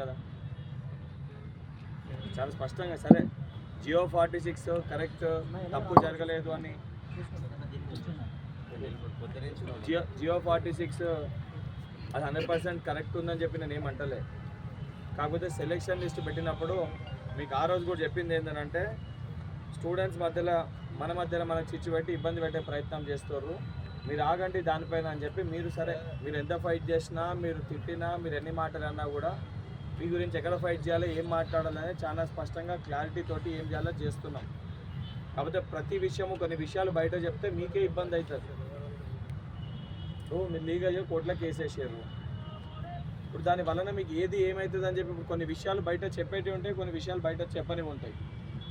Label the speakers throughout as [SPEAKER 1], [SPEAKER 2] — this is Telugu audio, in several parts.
[SPEAKER 1] కదా? చాలా స్పష్టంగా సరే. జియో ఫార్టీ సిక్స్ కరెక్ట్ తప్పు జరగలేదు అని. జియో జియో ఫార్టీ సిక్స్ అది హండ్రెడ్ పర్సెంట్ కరెక్ట్ ఉందని చెప్పి నేను ఏమంటలే కాకపోతే సెలెక్షన్ లిస్ట్ పెట్టినప్పుడు మీకు ఆ రోజు కూడా చెప్పింది ఏంటంటే స్టూడెంట్స్ మధ్యలో మన మధ్యలో మనం చిచ్చు పెట్టి ఇబ్బంది పెట్టే ప్రయత్నం చేస్తారు మీరు ఆగండి దానిపైన అని చెప్పి మీరు సరే మీరు ఎంత ఫైట్ చేసినా మీరు తిట్టినా మీరు ఎన్ని మాటలు అన్నా కూడా మీ గురించి ఎక్కడ ఫైట్ చేయాలో ఏం మాట్లాడాలని చాలా స్పష్టంగా క్లారిటీ తోటి ఏం చేయాలో చేస్తున్నాం. కాకపోతే ప్రతి విషయము కొన్ని విషయాలు బయట చెప్తే మీకే ఇబ్బంది అవుతుంది. ఇప్పుడు మీరు లీగల్గా కోర్టులో కేసు వేసారు. ఇప్పుడు దాని వలన మీకు ఏది ఏమవుతుంది అని చెప్పి ఇప్పుడు కొన్ని విషయాలు బయట చెప్పేటివి ఉంటాయి కొన్ని విషయాలు బయట చెప్పనివి ఉంటాయి.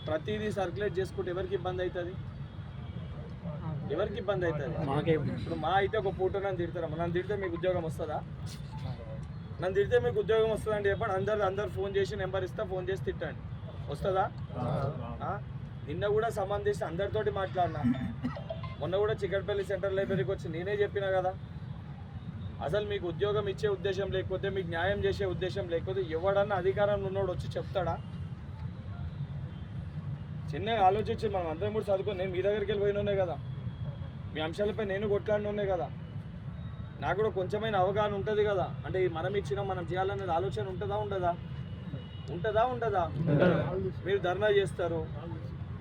[SPEAKER 1] ప్రతిదీ సర్క్యులేట్ చేసుకుంటే ఎవరికి ఇబ్బంది అవుతుంది? ఎవరికి ఇబ్బంది అవుతుంది?
[SPEAKER 2] మాకే
[SPEAKER 1] ఇప్పుడు మా అయితే ఒక పూట నన్ను తిడతారా? నన్ను తిడితే మీకు ఉద్యోగం వస్తుందా? నన్ను తిడితే మీకు ఉద్యోగం వస్తుందండి చెప్పండి. అందరు అందరు ఫోన్ చేసి నెంబర్ ఇస్తా ఫోన్ చేసి తిట్టండి. వస్తుందా? నిన్న కూడా సంబంధించి అందరితోటి మాట్లాడినా. మొన్న కూడా చికట్పల్లి సెంటర్ లైబ్రరీకి వచ్చి నేనే చెప్పినా కదా. అసలు మీకు ఉద్యోగం ఇచ్చే ఉద్దేశం లేకపోతే మీకు న్యాయం చేసే ఉద్దేశం లేకపోతే ఎవడన్నా అధికారంలో ఉన్నోడు వచ్చి చెప్తాడా? చిన్నగా ఆలోచించి మనం అందరం కూడా చదువుకొని నేను మీ దగ్గరికి వెళ్ళి పోయిన కదా. మీ అంశాలపై నేను కొట్లాడిన కదా. నాకు కూడా కొంచెమైన అవగాహన ఉంటుంది కదా. అంటే ఈ మనం ఇచ్చిన మనం చేయాలనేది ఆలోచన ఉంటుందా ఉండదా? ఉంటుందా ఉండదా? మీరు ధర్నా చేస్తారు.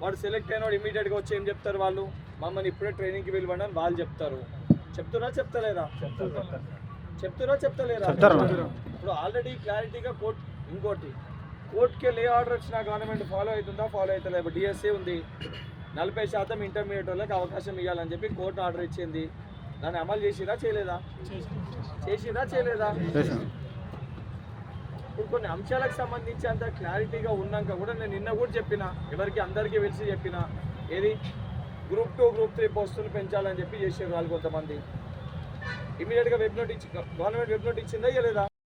[SPEAKER 1] వాడు సెలెక్ట్ అయినవాడు ఇమీడియట్గా వచ్చి ఏం చెప్తారు వాళ్ళు? మమ్మల్ని ఇప్పుడే ట్రైనింగ్కి వెళ్ళివ్వండి అని వాళ్ళు చెప్తారు. చెప్తురా చెప్తలేరా? చెప్తురా చెప్తలేరా? ఇప్పుడు ఆల్రెడీ క్లారిటీగా కోర్ట్ ఇంకోటి. కోర్టుకి వెళ్ళి ఏ ఆర్డర్ వచ్చినా గవర్నమెంట్ ఫాలో అవుతుందా ఫాలో అవుతుందా ఇప్పుడు డిఎస్సీ ఉంది. నలభై శాతం ఇంటర్మీడియట్ వాళ్ళకి అవకాశం ఇవ్వాలని చెప్పి కోర్టు ఆర్డర్ ఇచ్చింది. దాన్ని అమలు చేసిరా చేయలేదా? చేసిరా చేయలేదా? ఇప్పుడు కొన్ని అంశాలకు సంబంధించి అంత క్లారిటీగా ఉన్నాక కూడా నేను నిన్న కూడా చెప్పిన ఎవరికి అందరికీ తెలిసి చెప్పిన ఏది? గ్రూప్ టూ గ్రూప్ త్రీ పోస్టులు పెంచాలని చెప్పి చేసారు వాళ్ళు కొంతమంది. ఇమీడియట్గా వెబ్ నోట్ ఇచ్చి గవర్నమెంట్ వెబ్ నోట్ ఇచ్చిందా ఇవ్వలేదా